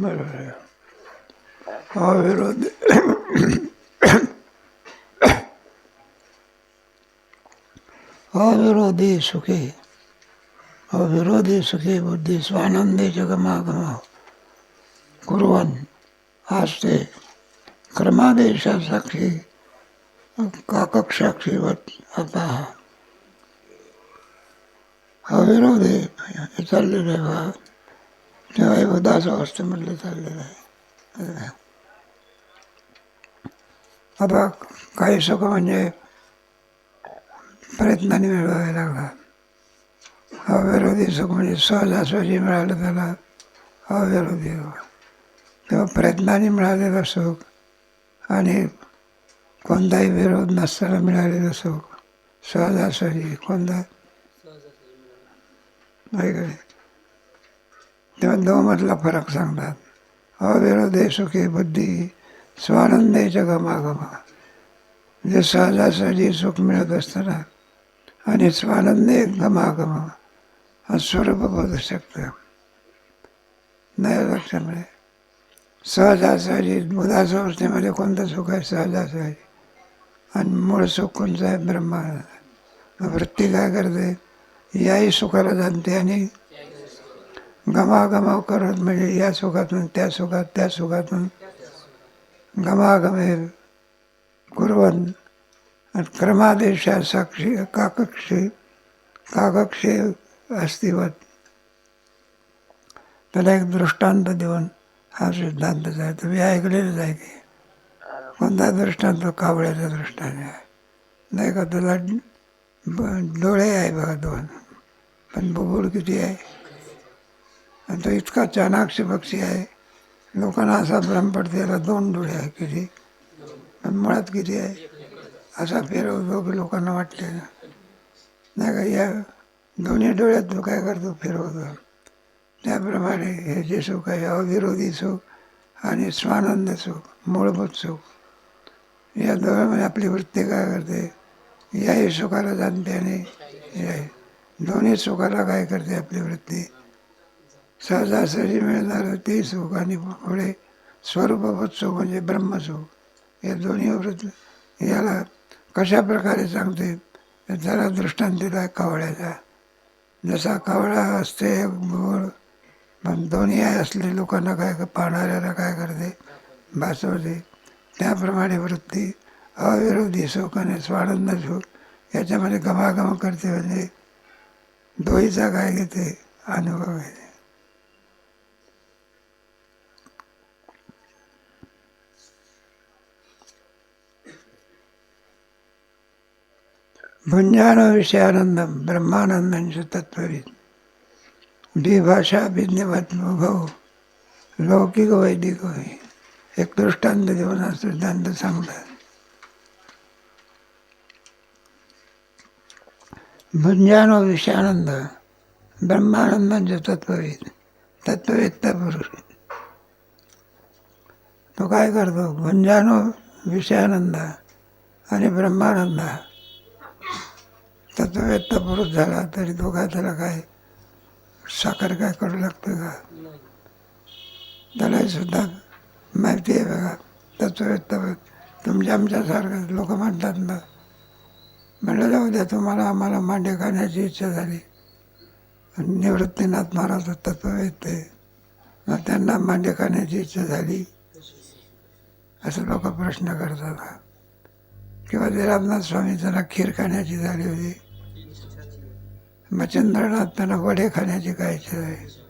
बरोबर आहे अविरोधी अविरोधी सुखी अविरोधी सुखी बुद्धी स्वानंदी जगमागम कुर्वन् आस्ते क्रमादेशासाक्षी काकक्षाक्षीवत अपाह अविरोधी हे चाललेलं बा तेव्हा हे उदास अवस्थेमधलं चाललेलं आहे आता काही सुख म्हणजे प्रयत्नाने मिळवावे लागतात अविरोधी सुख म्हणजे सहजासहजी मिळालं त्याला अविरोधी सुख. तेव्हा प्रयत्नाने मिळालेलं सुख आणि कोणताही विरोध नसताना मिळालेलं सुख सहजासहजी कोणता नाही? तेव्हा दोमधला फरक सांगतात. अविरोधे सुखी बुद्धी स्वानंदाच्या गमागमा म्हणजे सहजासहजी सुख मिळत असताना आणि स्वानंदे गमागमा हा स्वरूप बोलू शकतं नाही लक्षामध्ये सहजासहजी उदास संस्थेमध्ये कोणतं सुख आहे? सहजासहजी. आणि मूळ सुख कोणतं आहे? ब्रह्मा वृत्ती काय करते? याही सुखाला जाणते आणि गमागमाव करत म्हणजे या सुखातून त्या सुखात त्या सुखातून. गमागमे कुर्वन. क्रमादेशा साक्षी काकक्षी काकक्षी अस्तिवत. त्याला एक दृष्टांत देऊन हा सिद्धांत आहे. तुम्ही ऐकलेलंच आहे की? कोणता दृष्टांत? कावळ्याचा दृष्टांत आहे. नाही का? त्याला डोळे आहे बघा दोन. पण बुबुळ किती आहे? आणि तो इतका चाणाक्ष पक्षी आहे लोकांना असा भ्रम पडते याला दोन डोळे आहे किती? पण मुळात किती आहे? असा फिरवतो की लोकांना वाटते ना। नाही का या दोन्ही डोळ्यात तो काय करतो फिरवतो त्याप्रमाणे हे जे सुख आहे अविरोधी सुख आणि स्वानंद सुख मूलभूत सुख या दोघांमध्ये आपली वृत्ती काय करते? याही सुखाला जाणते आणि याही दोन्ही सुखाला काय करते आपली वृत्ती? सहजासहजी मिळणारं ते सुख आणि पुढे स्वरूपवत सुख म्हणजे ब्रह्मसुख. या दोन्ही वृत्त याला कशा प्रकारे सांगते त्याला दृष्टांत दिला आहे कावळ्याचा जसा कावळा असते गोड पण दोन्ही असले लोकांना काय पाहणाऱ्याला काय करते? भासवते. त्याप्रमाणे वृत्ती अविरोधी सुख आणि स्वानंद सुख याच्यामध्ये गमागम करते म्हणजे दोहीचा काय घेते? अनुभव घेते. भुंजान विषयानंदम ब्रह्मानंदांचं तत्वविद द्विभाषा भिन्नवत्नुभव लौकिक वैदिक एक दृष्टांत घेऊन हा सिद्धांत सांगतात भुंजानो विषयानंद ब्रह्मानंदांचे तत्ववेद तत्ववेत्ता पुरुष तो काय करतो? भुंजानो विषयानंद आणि ब्रह्मानंद तत्ववेत्ता पुरुष झाला तरी दोघा त्याला काय साखर काय करू लागतं का? त्याला सुद्धा माहिती आहे बघा. त्याचं तत्ववेत्ता तुमच्या आमच्यासारखं लोक म्हणतात ना म्हणलं जाऊ द्या तुम्हाला आम्हाला मांडे खाण्याची इच्छा झाली. निवृत्तीनाथ महाराज तत्व येते. मग त्यांना मांडे खाण्याची इच्छा झाली. असं लोक प्रश्न करतात. किंवा ते रामनाथ स्वामी त्यांना खीर खाण्याची झाली होती. मच्छिंद्रनाथ त्यांना वडे खाण्याची काय इच्छा आहे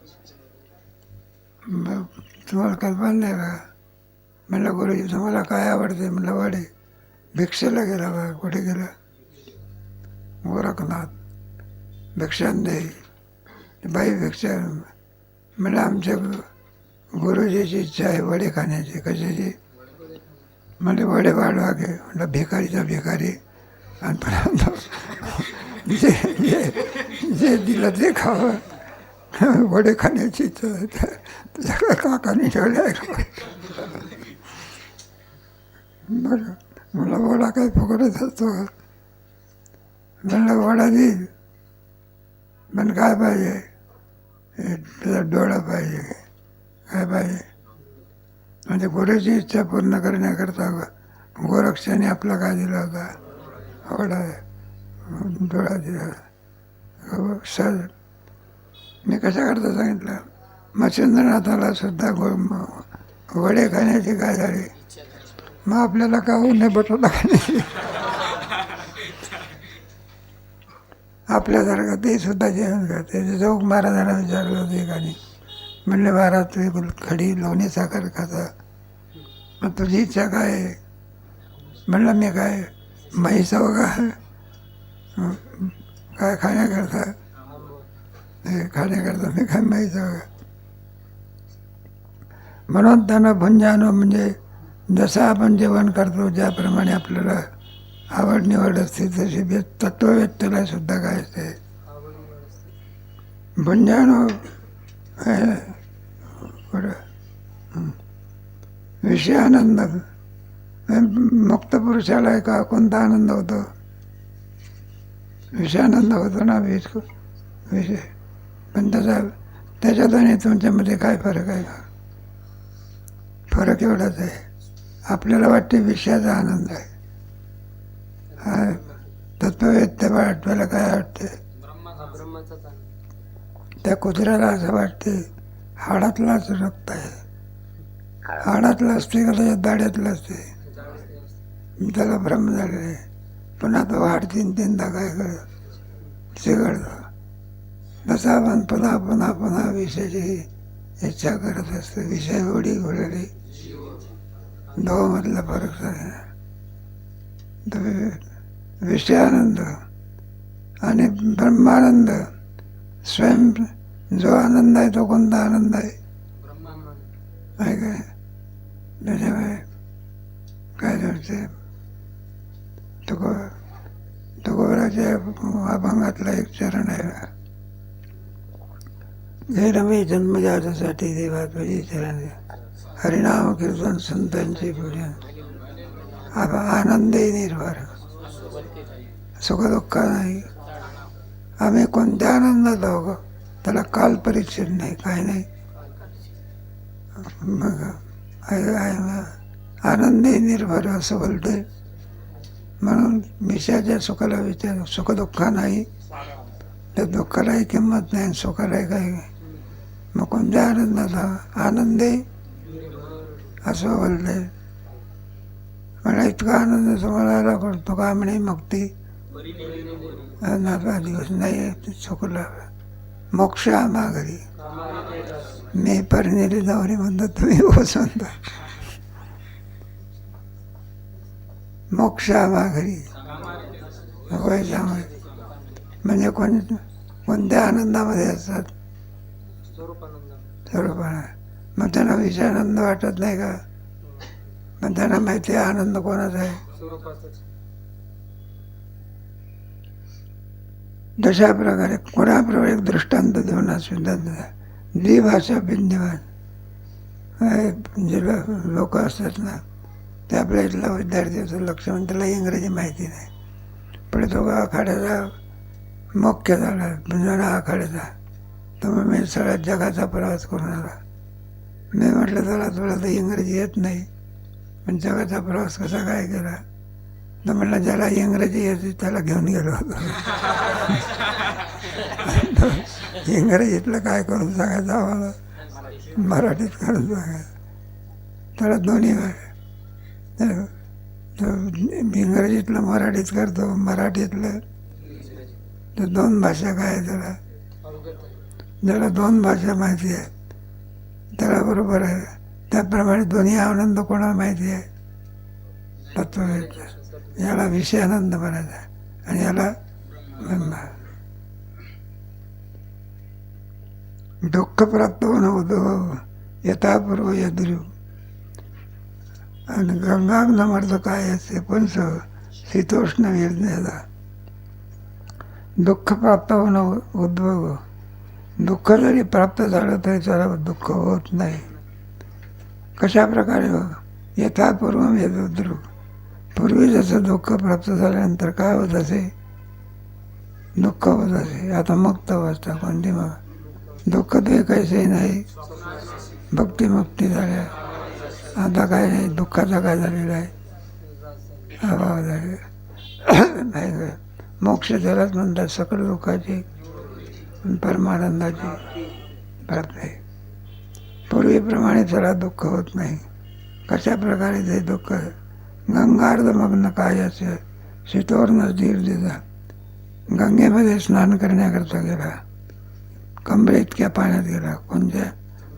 मग तुम्हाला कल्पना नाही का म्हणलं गुरुजी तुम्हाला काय आवडते म्हणलं वडे. भिक्षेला गेला बा. कुठे गेला? गोरखनाथ. भिक्षान दे बाई भिक्षा म्हणलं आमच्या गुरुजीची इच्छा आहे वडे खाण्याची कशाची? म्हणजे वडे वाढवा घे म्हणलं भिकारीचा भिकारी. आणि पण जे जे जे दिलं ते खावं वडे खाण्याची इच्छा आहे काकाने ठेवले आहे बरं मला वडा काय फुकटच असतो म्हणलं वडा देईल पण काय पाहिजे? हे डोळा पाहिजे. काय पाहिजे? म्हणजे गोरेची इच्छा पूर्ण करण्याकरता गोरक्षाने आपला काय दिला होता? आवडा डोळा सर मी कशाकरता सांगितलं? मच्छिंद्रनाथाला सुद्धा गो वडे खाण्याची काय झाली? मग आपल्याला का उन्हे बटवला खाण्याची आपल्यासारखं ते सुद्धा जेवण करते. चौक महाराजांना विचारलं होतं एकाने. म्हणले महाराज तुम्ही खडी लोणी साखर खाता? मग तुझी इच्छा काय म्हणलं मी काय म्हैसावं का काय खाण्याकरता हे खाण्याकरता मी काय म्हणून त्यांना भुंजानो म्हणजे जसं आपण जेवण करतो ज्याप्रमाणे आपल्याला आवड निवड असते तशी व्य तत्ववेत्तेला सुद्धा काय असते? भुंजानो बरं. विषय आनंद मुक्त पुरुषाला का कोणता आनंद होतो? विषयानंद होतो ना विष विषय. पण त्याचा त्याच्यात आणि तुमच्यामध्ये काय फरक आहे का? फरक एवढाच आहे. आपल्याला वाटते विषयाचा आनंद आहे. हा तत्ववेत्या वाटवायला काय वाटते? त्या कुत्र्याला असं वाटते हाडातलाच रक्त आहे. हाडातलं असते का त्याच्या दाड्यातलं असते त्याला भ्रम झालेलं आहे. तो हाड तीन तीनदा काय करत चिघळतो तसा आपण पुन्हा पुन्हा पुन्हा विषयाची इच्छा करत असते. विषय गोडी घोडली दोमधला फरक तर विषयानंद आणि ब्रह्मानंद स्वयं जो आनंद आहे तो कोणता आनंद आहे? आहे काय? त्याच्यामुळे काय म्हणते तुकोराच्या अभंगातला एक चरण आहे. हे रमे जन्मजातासाठी देवा तुझी चरण हरिनाम कीर्तन संतांचे पूजन. आनंदही निर्भर सुखदुःख नाही. आम्ही कोणत्या आनंदात आहो त्याला काल परीक्षण नाही काय नाही. मग आनंदही निर्भर असं बोलतोय. म्हणून विषयाच्या सुखाला विचार सुखदुःख नाही. तर दुःखालाही किंमत नाही सुखालाही काही मग कोणत्या आनंदात आहो? आनंदे? असं बोलले. मला इतका आनंद तुम्हाला आला करतो का? म्हणे मग ती नाका दिवस नाही चुकला मोक्ष आम्हा घरी. मी परनेली नवरी म्हणतो तुम्ही बस. म्हणता मोक्ष आम्हा म्हणजे कोण कोणत्या आनंदामध्ये असतात? स्वरूपाने मग त्यांना विषय आनंद वाटत नाही का? मग त्यांना माहिती आहे आनंद कोणाचा आहे? जशा प्रकारे कोणाप्रमाणे एक दृष्टांत देऊन हा सिद्धांत आहे. द्विभाषा बिंदीवान म्हणजे लोक असतात ना. ते आपल्या इथला विद्यार्थी होतो लक्ष म्हणून त्याला इंग्रजी माहिती नाही. पण तो आखाड्याचा मुख्य झाला जुना आखाड्याचा. तर मग मी सगळ्या जगाचा प्रवास करून आला. मी म्हटलं त्याला तुला तर इंग्रजी येत नाही. पण जगाचा प्रवास कसा काय केला? तर म्हटलं ज्याला इंग्रजी येते त्याला घेऊन गेलो होतो. इंग्रजीतलं काय करून सांगायचं आम्हाला? मराठीत करून सांगायचं. त्याला दोन्ही इंग्रजीतलं मराठीत करतो मराठीतलं. तर दोन भाषा काय आहे त्याला? ज्याला दोन भाषा माहिती आहे. त्याला बरोबर आहे. त्याप्रमाणे दोन्ही आनंद कोणाला माहिती आहे? तत्ववेद याला विषय आनंद म्हणायचा आहे. आणि याला दुःख प्राप्त होणं होतं. हो. यथापूर्व यद्रू आणि गंगा म्हटलं काय असते पण शीतोष्ण वेदनेला दुःख प्राप्त होणं उद्भव. दुःख जरी प्राप्त झालं तरी त्याला दुःख होत नाही. कशा प्रकारे हो? पूर्व येतो पूर्वी जसं दुःख प्राप्त झाल्यानंतर काय होत असे? दुःख होत असे. आता मुक्त अवस्था कोणती मग? दुःख ते कैसे नाही. भक्तिमुक्ती झाल्या. आता काय नाही दुःखाचा काय झालेला आहे? अभाव झालेला नाही का? मोक्ष त्यालाच म्हणतात सकल दुःखाची परमानंदाची प्राप्ती पूर्वीप्रमाणे त्याला दुःख होत नाही. कशा प्रकारे ते दुःख गंगार्धमग्न कायाचं शीतोर्न धीर दिला. गंगेमध्ये स्नान करण्याकरता गेला. कमरे इतक्या पाण्यात गेला. कोणत्या?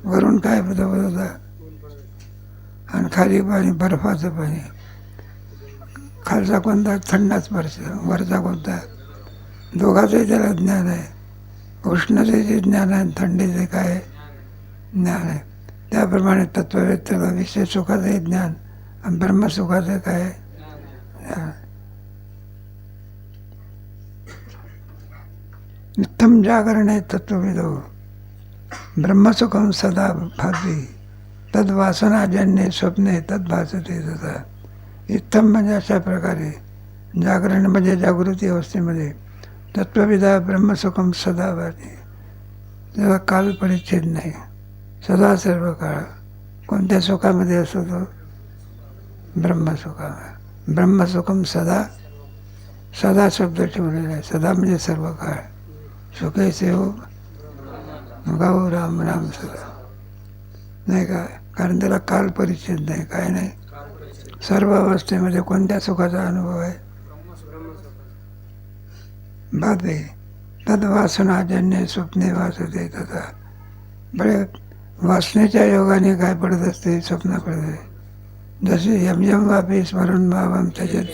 वरून काय पदार्थ होता? आणि खाली पाणी बर्फाचं पाणी. खालचा कोणता? थंडाच स्पर्श वरचा कोणता? दोघाचंही त्याला ज्ञान आहे. उष्णतेचे ज्ञान आहे आणि थंडीचे काय ज्ञान आहे. त्याप्रमाणे तत्ववेत्याला विषय सुखाचंही ज्ञान आणि ब्रह्मसुखाचं काय ज्ञान. जागरण आहे तत्वविदो. ब्रह्मसुखम सदा भाती. तद्वासनाजन्य स्वप्ने तद्भासते तथा। इत्थम म्हणजे अशा प्रकारे जागरण म्हणजे जागृती अवस्थेमध्ये तत्वविदा ब्रह्मसुखम सदा भाती त्याला काल परिच्छेद नाही, सदा सर्व काळ कोणत्या सुखामध्ये असतो तो ब्रह्मसुखा। ब्रह्मसुखम सदा सदा शब्द ठेवलेला आहे, सदा म्हणजे सर्व काळ सुखे सेव गाऊ राम राम सदा। नाही का? कारण त्याला काल परिच्छेद नाही काय नाही. सर्व अवस्थेमध्ये कोणत्या सुखाचा अनुभव आहे? बाधे तद्वासनाजन्य स्वप्ने वासते तथा. बरे वासनेच्या योगाने काय पडत असते स्वप्न पडते जसे यम यम वापी स्मरण भावम त्याच्यात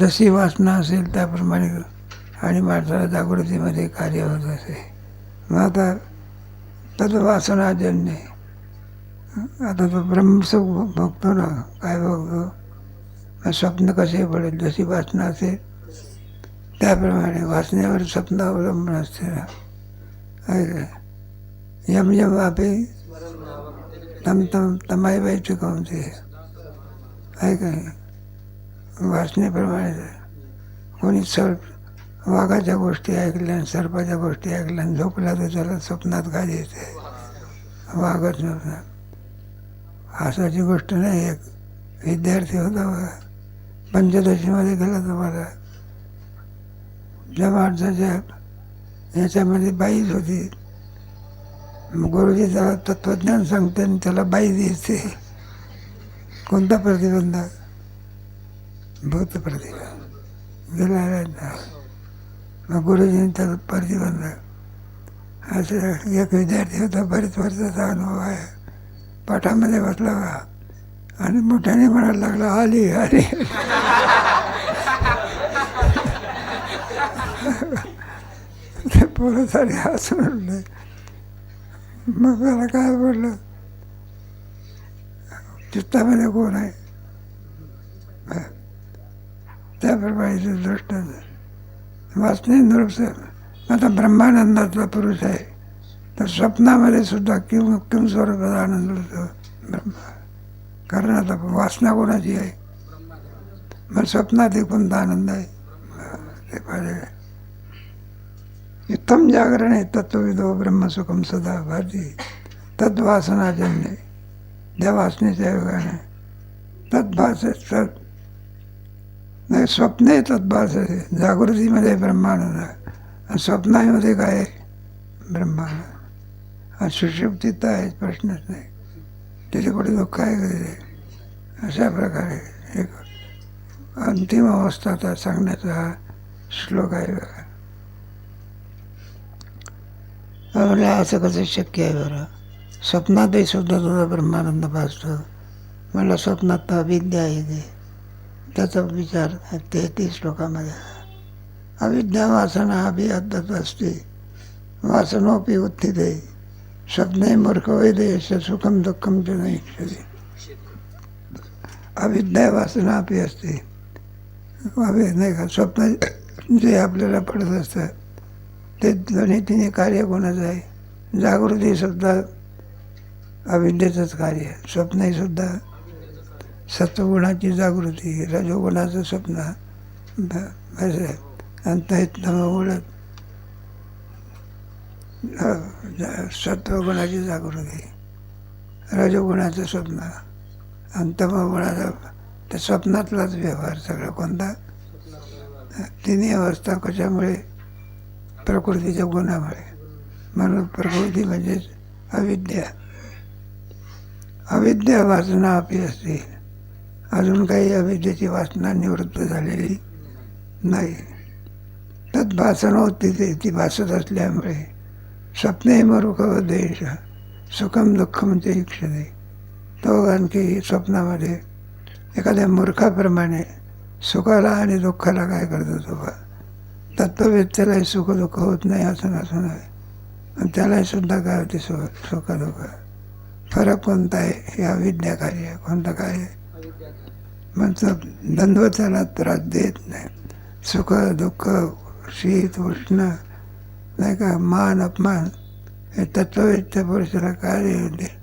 जशी वासना असेल त्याप्रमाणे आणि माणसाला जागृतीमध्ये कार्य होत असे. मग आता तद्वासनाजन्य आता तो ब्रह्मसुख बघतो ना काय बघतो स्वप्न कसे पडेल? जशी वासना असेल त्याप्रमाणे वाचण्यावर स्वप्न अवलंबून असते ना. यम यम आपे तम तम तमाई बाई चुकवते। आहे का? वाचण्याप्रमाणे कोणी सर्व वाघाच्या गोष्टी ऐकल्या आणि सर्पाच्या गोष्टी ऐकल्या आणि झोपला तर त्याला स्वप्नात काय येते. वाघच स्वप्नात असाची गोष्ट नाही एक विद्यार्थी होता बघा. पंचदशीमध्ये गेला तुम्हाला ज्या माणसाच्या याच्यामध्ये बाईच होती. मग गुरुजी त्याला तत्त्वज्ञान सांगते आणि त्याला बाई दिसते कोणता प्रतिबंध? भूत प्रतिबंध. गेला गुरुजींनी त्याला प्रतिबंध असं एक विद्यार्थी होता बरेच वर्षाचा अनुभव आहे. पाठामध्ये बसला आणि मोठ्याने म्हणायला लागला आली आली. ते पोरं सारे हसून उठले मग मला काय बोललं? चित्तामध्ये कोण आहे? त्याप्रमाणे ते दृष्ट आता ब्रह्मानंदातला पुरुष आहे. तर स्वप्नामध्ये सुद्धा किंवा किम स्वरूपाचा आनंद होतो. ब्रह्मा. कारण आता वासना कोणाची आहे? मग स्वप्नात कोणता आनंद आहे. ते पाहिजे. उत्तम जागरण आहे तत्वविदो ब्रह्मसुखम सदा भाजी तद्वासनाजन्य त्या वासनेच्या योगाने तद्भास तत् नाही स्वप्न येतात आहे जागृतीमध्ये ब्रह्मानंद आणि स्वप्नामध्ये काय? ब्रह्मानंद आणि तर आहेच प्रश्नच नाही. तिथे कुठे दुःख आहे का तिथे? अशा प्रकारे एक अंतिम अवस्था आता सांगण्याचा हा श्लोक आहे बघा. म्हणलं असं कसं शक्य आहे बरं? स्वप्नातही सुद्धा तुझा ब्रह्मानंद भासतो. मला स्वप्नात तर अविद्या आहे ते. त्याचा विचार तेहतीस श्लोकामध्ये अविद्या वासना अभिअद्दत असते. वासनोपी उत्थिते. स्वप्ने मूर्ख वैदेश सुखम दुःखम च नाही अविद्या वासना अपी असते. अभि नाही का स्वप्न जे आपल्याला पडत असतं ते दोन्ही तिन्ही कार्य कोणाचं आहे? जागृतीसुद्धा अविद्येचंच कार्य स्वप्नहीसुद्धा स्वप्नही सुद्धा सत्वगुणाची जागृती रजोगुणाचं स्वप्न ब- आणि तमगुणात सत्वगुणाची जागृती रजोगुणाचं स्वप्न आणि तमगुणाचा त्या स्वप्नातलाच व्यवहार सगळा कोणता? तिन्ही अवस्था कशामुळे? प्रकृतीच्या गुणामुळे. म्हणून प्रकृती म्हणजेच अविद्या. अविद्या वासना आपली असते. अजून काही अविद्येची वासना निवृत्त झालेली नाही. तत् भासण होती ते ती भासत असल्यामुळे स्वप्ने मरुख देश सुखम दुःखम ते इच्छते तो आणखी स्वप्नामध्ये एखाद्या मूर्खाप्रमाणे सुखाला आणि दुःखाला काय करतो तो बा? तत्ववेत्यालाही सुख दुःख होत नाही असं नसून आहे. आणि त्यालाही सुद्धा काय होते सुख सुख दुःख फरक कोणता आहे? हे अविद्या कार्य आहे. कोणतं कार्य आहे म्हणजे द्वंद्व त्याला त्रास देत नाही। सुख दुःख शीत उष्ण नाही का मान अपमान हे तत्ववेत्या पुरुषाला काय होते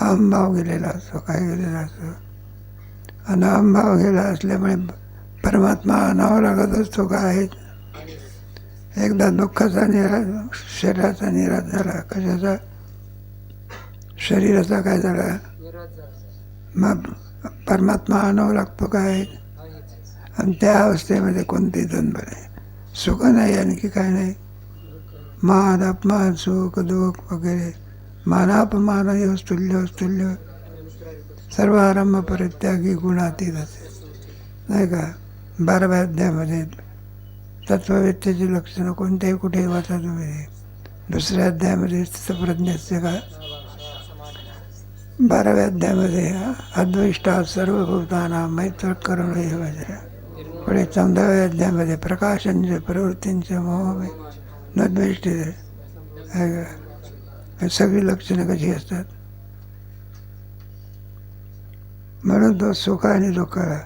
अहमभाव गेलेला असतो काय गेलेला असतो आणि अहमभाव गेला असल्यामुळे परमात्मा आणावा लागत असतो का आहे एकदा दुःखाचा निराश शरीराचा निराश झाला कशाचा शरीराचा काय झाला मग परमात्मा आणावं लागतो काय आणि त्या अवस्थेमध्ये कोणते द्वंद्व नाही. सुख नाही आणखी काय नाही. मान अपमान सुख दुःख वगैरे. मानापमान तुल्य तुल्य सर्व आरंभ परित्यागी गुणातीत असे. नाही का? बाराव्या अध्यायामध्ये तत्ववेत्याची लक्षणं कोणत्याही कुठेही वाचा तुम्ही. दुसऱ्या अध्यायामध्ये स्थितप्रज्ञाचे का बाराव्या अध्यायामध्ये सर्व सर्वभूताना मैत्र करून हे पुढे चौदाव्या अध्यायामध्ये प्रकाशांचे प्रवृत्तींचे मोह न सगळी लक्षणं कशी असतात. म्हणून तो सुख आणि दुःखाला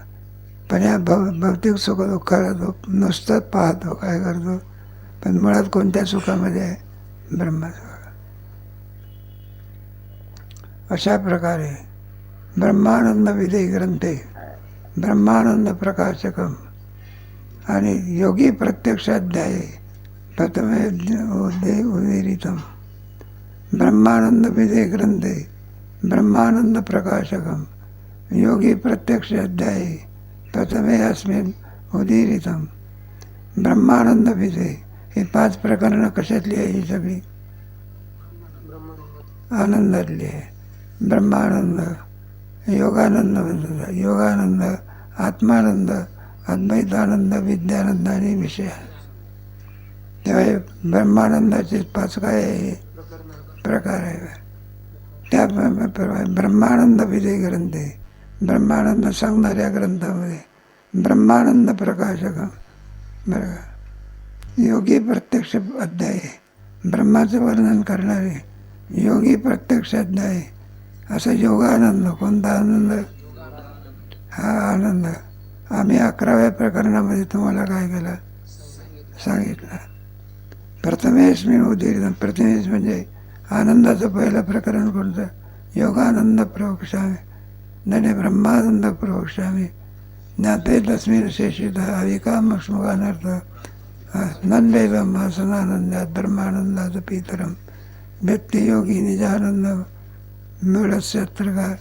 पण या भौ भौतिक सुख दुःखाला तो नुसतंच पाहतो. काय करतो? पण मुळात कोणत्या सुखामध्ये आहे? ब्रह्मसुख. अशा प्रकारे ब्रह्मानंद विधे ग्रंथे ब्रह्मानंद प्रकाशकम आणि योगी प्रत्यक्षाध्याय प्रथमे उदे उदीरितम ब्रह्मानंद विधे ग्रंथे ब्रह्मानंद प्रकाशकम योगी प्रत्यक्ष अध्याय प्रथमे अस्मिन उदीरितम. ब्रह्मानंद विधे ही पाच प्रकरणं कशातली आहे ही सगळी? आनंदातली आहे. ब्रह्मानंद योगानंद म्हणतो योगानंद आत्मानंद अद्वैतानंद विद्यानंद आणि विषय तेव्हा ब्रह्मानंदाचे पाच काय प्रकार आहे त्या ब्रह्मानंद विजय आहे ब्रह्मानंद सांगणाऱ्या ग्रंथामध्ये ब्रह्मानंद प्रकाशक बरं योगी प्रत्यक्ष अध्याय ब्रह्माचं वर्णन करणारे योगी प्रत्यक्ष अध्याय असं योगानंद कोणता आनंद? हा आनंद. आम्ही अकराव्या प्रकरणामध्ये तुम्हाला काय केलं? सांगितलं. प्रथमेश मी उदीर. प्रथमेश म्हणजे आनंदाचं पहिलं प्रकरण कोणतं? योगानंद प्रवक्षामी नने ब्रह्मानंद प्रवक्षामी ज्ञाते तस्मिन शेषित. अविकाम स्मुखानर्थ नंदेवम हसनानंदात पीतरम पितरम. व्यक्तियोगी निजानंद. मिळत का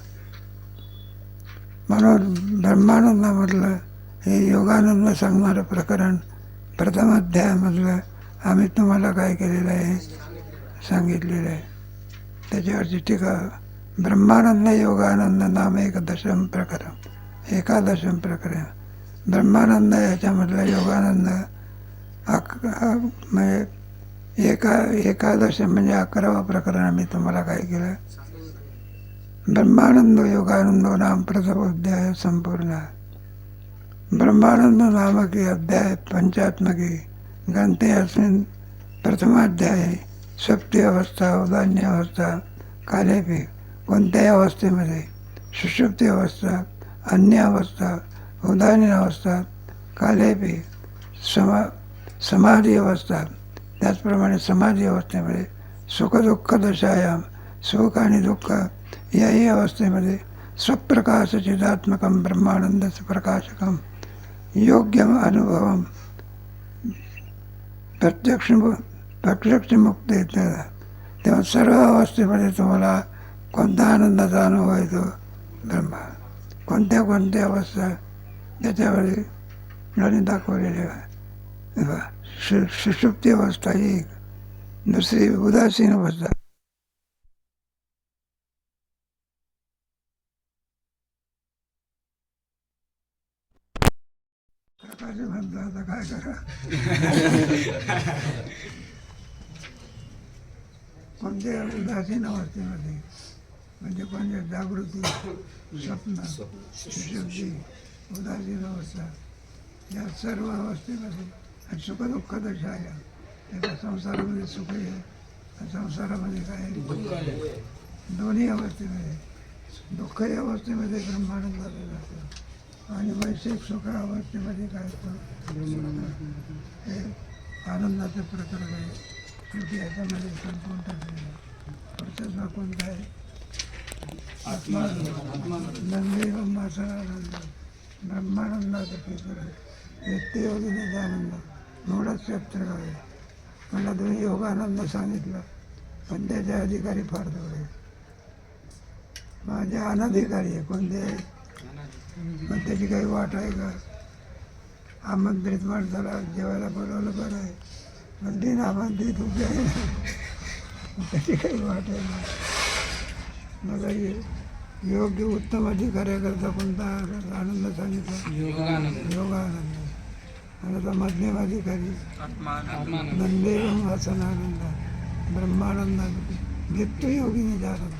म्हणून ब्रह्मानंदामधलं हे योगानंद सांगणारं प्रकरण प्रथम अध्यायामधलं आम्ही तुम्हाला काय केलेलं आहे? सांगितलेलं आहे. त्याच्यावरची टीका ब्रह्मानंद योगानंद नाम एक दशम प्रकरण एकादशम प्रकरण. ब्रह्मानंद याच्यामधला योगानंद अक म्हणजे एका एकादश म्हणजे अकरावा प्रकरण आम्ही तुम्हाला काय केलं? ब्रह्मानंद योगानंदो नाम प्रथम अध्याय संपूर्ण। ब्रह्मानंद नामक अध्याय पंचात्मकी ग्रंथे अस्मिन् प्रथमाध्याय स्वप्ती अवस्था उदान्य अवस्था कालेपी कोणत्याही अवस्थेमध्ये सुषुप्ती अवस्था अन्य अवस्था उदानीन अवस्था कालेपी समा समाधी अवस्था त्याचप्रमाणे समाधी अवस्थेमध्ये सुखदुःख दशायाम सुख आणि दुःख याही अवस्थेमध्ये स्वप्रकाश चिदात्मकम ब्रह्मानंद प्रकाशकं योग्यम अनुभवम प्रत्यक्ष प्रत्यक्ष मुक्त तेव्हा सर्व अवस्थेमध्ये तुम्हाला कोणता आनंदाचा अनुभव येतो? ब्रह्मा. कोणत्या कोणत्या अवस्था त्याच्यामध्ये गणित दाखवलेले आहे? बघा, सुषुप्ती अवस्था एक. दुसरी उदासीन अवस्था. म्हणतो कोणत्या उदासीन अवस्थेमध्ये म्हणजे कोणत्या जागृती स्वप्न सुशुद्धी उदासीन अवस्था या सर्व अवस्थेमध्ये आणि सुखदुःख दशा आहे. संसारामध्ये सुख आहे. संसारामध्ये काय दोन्ही अवस्थेमध्ये. दुःखही अवस्थेमध्ये ब्रह्मानंदाला जातं आणि वैश्विक सुख अवस्थेमध्ये काय असतं हे आनंदाचं प्रकरण आहे. शेवटी याच्यामध्ये संपून टाकलेलं आहे? पुढचा कोणता आहे? आत्मा नंदी आनंद. ब्रह्मानंदाचं प्रकरण आहे. व्यक्तियोगिनीचा आनंद. एवढंच क्षेत्र आहे. मला तुम्ही योगानंद सांगितलं. पण त्याचे अधिकारी फार थोडे माझे अनधिकारी आहे. कोणते? मग त्याची काही वाट आहे का? आमंत्रित माणसाला जेवायला बोलवलं बरं आहे. पण दिन आमंत्रित उभे आहे. त्याची काही वाट आहे ना मला हे योग्य उत्तम अधिकाऱ्याकरता कोणता आनंद सांगितला? योगा आनंद आणि आता मध्यम अधिकारी. नंदेवम वासन आनंद ब्रह्मानंद. नित्य योगी निजानंद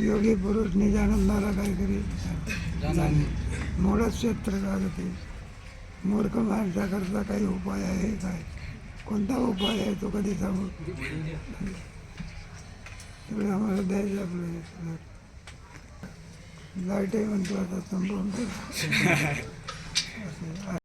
योगी पुरुष निजानंदाला काय करी मोडच क्षेत्र कागते मूर्ख माणसाकरता काही उपाय आहे काय? कोणता उपाय आहे तो कधी सांगू? तेवढं आम्हाला द्यायचं आपलं. लाईटही म्हणतो आता संपवून.